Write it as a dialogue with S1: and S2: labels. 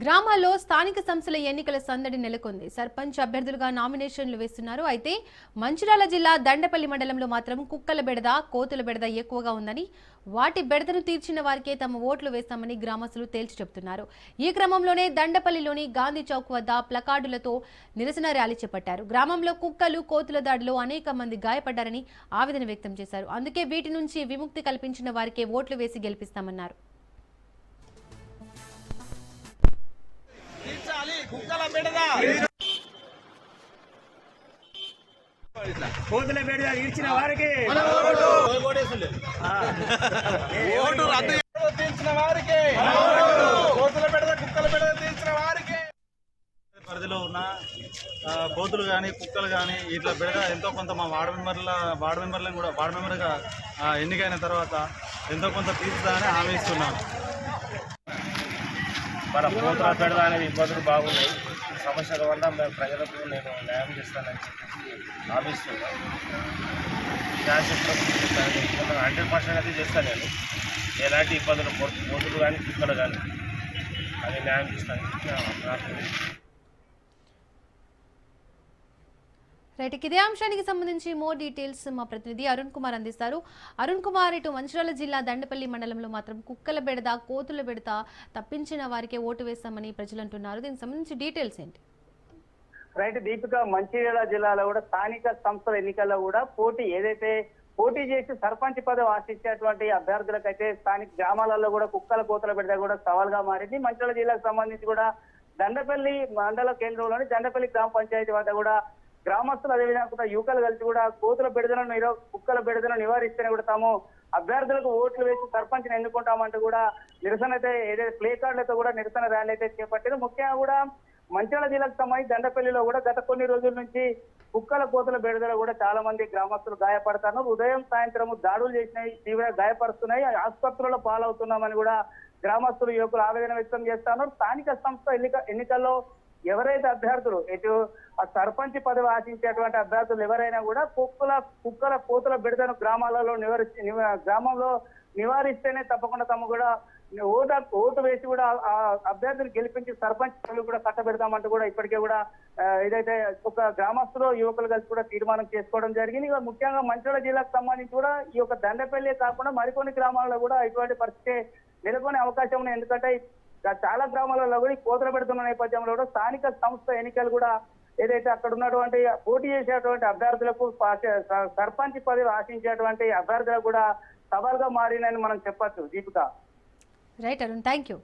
S1: గ్రామాల్లో స్థానిక సంస్థల ఎన్నికల సందడి నెలకొంది. సర్పంచ్ అభ్యర్థులుగా నామినేషన్లు వేస్తున్నారు. అయితే మంచిర్యాల జిల్లా దండపల్లి మండలంలో మాత్రం కుక్కల బెడద కోతుల బెడద ఎక్కువగా ఉందని వాటి బెడదను తీర్చిన వారికే తమ ఓట్లు వేస్తామని గ్రామస్తులు తేల్చి చెబుతున్నారు. ఈ క్రమంలోనే దండపల్లిలోని గాంధీ చౌక్ వద్ద ప్లకార్డులతో నిరసన ర్యాలీ చేపట్టారు. గ్రామంలో కుక్కలు కోతుల దాడిలో అనేక మంది గాయపడ్డారని ఆవేదన వ్యక్తం చేశారు. అందుకే వీటి నుంచి విముక్తి కల్పించిన వారికే ఓట్లు వేసి గెలిపిస్తామన్నారు.
S2: కుక్కల బిడద
S3: కోతుల బెడద ఇచ్చిన వారికి?
S2: ఓటు రద్దు తీర్చిన వారికి కోతుల బిడద కుక్కల బిడద తీర్చిన వారికి?
S4: పరిధిలో ఉన్న కోతులు కానీ కుక్కలు కానీ ఇట్లా బెడద ఎంతో కొంత మా వార్డు మెంబర్ల వార్డు మెంబర్లను కూడా వార్డు మెంబర్గా ఎన్నికైన తర్వాత ఎంతో కొంత తీర్చుదామని హామీ ఇస్తున్నాను
S3: మన కోతుల పెడద అనేది ఇబ్బందులు బాగున్నాయి. ఈ సమస్యల వల్ల మేము ప్రజలకు నేను న్యాయం చేస్తానని చెప్పేసి భావిస్తున్నాను శాశ్వతం హండ్రెడ్ పర్సెంట్ అయితే చేస్తాను నేను. ఎలాంటి ఇబ్బందులు కో- కానీ కుక్కలు కానీ అది న్యాయం చేస్తానని చెప్పి
S1: రైట్ ఇదే అంశానికి సంబంధించి మోర్ డీటెయిల్స్ మా ప్రతినిధి అరుణ్ కుమార్ అందిస్తారు. అరుణ్ కుమార్ ఇటు మంచిర్యాల జిల్లా దండపల్లి మండలంలో మాత్రం కుక్కల బెడద కోతుల బెడద తప్పించిన వారికే ఓటు వేస్తామని ప్రజలు అంటున్నారు. దీనికి సంబంధించి డీటెయిల్స్ ఏంటి?
S5: రైట్ దీపిక మంచిర్యాల జిల్లాలో కూడా స్థానిక సంస్థల ఎన్నికల్లో కూడా పోటీ ఏదైతే పోటీ చేసి సర్పంచ్ పదవి ఆశించేటువంటి అభ్యర్థులకైతే స్థానిక గ్రామాలలో కూడా కుక్కల కోతల బిడ్డ కూడా సవాల్గా మారింది. మంచిర్యాల జిల్లాకు సంబంధించి కూడా దండపల్లి మండల కేంద్రంలోని దండపల్లి గ్రామ పంచాయతీ వద్ద కూడా గ్రామస్తులు అదేవిధంగా కూడా యువకులు కలిసి కూడా కోతుల బిడదలను నిరో కుక్కల బిడదలను నివారిస్తేనే కూడా తాము అభ్యర్థులకు ఓట్లు వేసి సర్పంచ్ని ఎన్నుకుంటామంటూ కూడా నిరసన అయితే ఏదైతే ప్లే కార్డులతో కూడా నిరసన ర్యాలీ అయితే చేపట్టారు. ముఖ్యంగా కూడా మంచిర్యాల జిల్లాకు సంబంధించి దండపల్లిలో కూడా గత కొన్ని రోజుల నుంచి కుక్కల కోతల బెడదలో కూడా చాలా మంది గ్రామస్తులు గాయపడతారు. ఉదయం సాయంత్రం దాడులు చేసినాయి తీవ్ర గాయపరుస్తున్నాయి. ఆసుపత్రుల్లో పాలవుతున్నామని కూడా గ్రామస్తులు యువకులు ఆవేదన వ్యక్తం చేస్తున్నారు. స్థానిక సంస్థ ఎన్నిక ఎన్నికల్లో ఎవరైతే అభ్యర్థులు ఇటు ఆ సర్పంచ్ పదవి ఆశించేటువంటి అభ్యర్థులు ఎవరైనా కూడా కుక్కల కుక్కల కోతుల బిడతను గ్రామాలలో నివారి గ్రామంలో నివారిస్తేనే తప్పకుండా తమ కూడా ఓటు ఓటు వేసి కూడా ఆ అభ్యర్థిని గెలిపించి సర్పంచ్ పదవి కూడా కట్టబెడతామంటూ కూడా ఇప్పటికే కూడా ఏదైతే ఒక గ్రామస్తులు యువకులు కలిసి కూడా తీర్మానం చేసుకోవడం జరిగింది. ఇక ముఖ్యంగా మంచిర్యాల జిల్లాకు సంబంధించి కూడా ఈ యొక్క దండపల్లి కాకుండా మరికొన్ని గ్రామాల్లో కూడా ఇటువంటి పరిస్థితి నెలకొనే అవకాశం ఉంది. ఎందుకంటే చాలా గ్రామాలలో కూడా ఈ కోతలు పెడుతున్న నేపథ్యంలో కూడా స్థానిక సంస్థ ఎన్నికలు కూడా ఏదైతే అక్కడ ఉన్నటువంటి పోటీ చేసేటువంటి అభ్యర్థులకు సర్పంచ్ పదవి ఆశించేటువంటి అభ్యర్థులకు కూడా సవాల్గా మారినని మనం చెప్పొచ్చు Deepika.
S1: Right Arun thank you